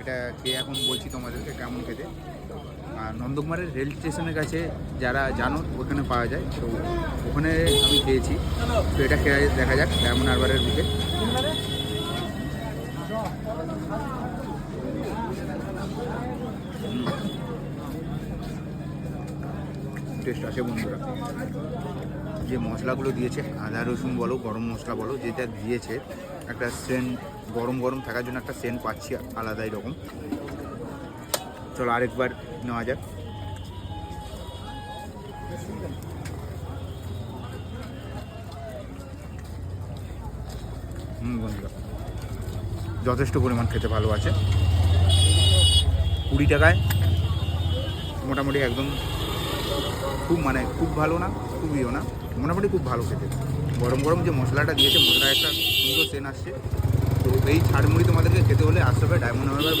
এটা খেয়ে এখন বলছি তোমাদেরকে কেমন খেতে। আর নন্দকুমারের রেল স্টেশনের কাছে যারা জানো, ওখানে পাওয়া যায়। তো ওখানে আমি খেয়েছি। তো এটা খেয়ে দেখা যাক ডায়মন্ড হারবারের বুকে টেস্ট আছে বন্ধুরা। যে মশলাগুলো দিয়েছে, আদা রসুন বলো, গরম মশলা বলো, যেটা দিয়েছে, একটা সেন্ট গরম গরম থাকার জন্য একটা সেন্ট পাচ্ছি আলাদাই রকম। চলো আরেকবার নেওয়া যাক। হুম, বন্ধুরা। যথেষ্ট পরিমাণ খেতে ভালো আছে। কুড়ি টাকায় মোটামুটি একদম খুব মানে খুব ভালো না খুবইও না, মোটামুটি খুব ভালো খেতে। গরম গরম যে মশলাটা দিয়েছে মশলা একটা সুন্দর সেন আসছে। তো এই ছাড়মুড়ি তোমাদেরকে খেতে হলে আসতে হবে ডায়মন্ড হারবার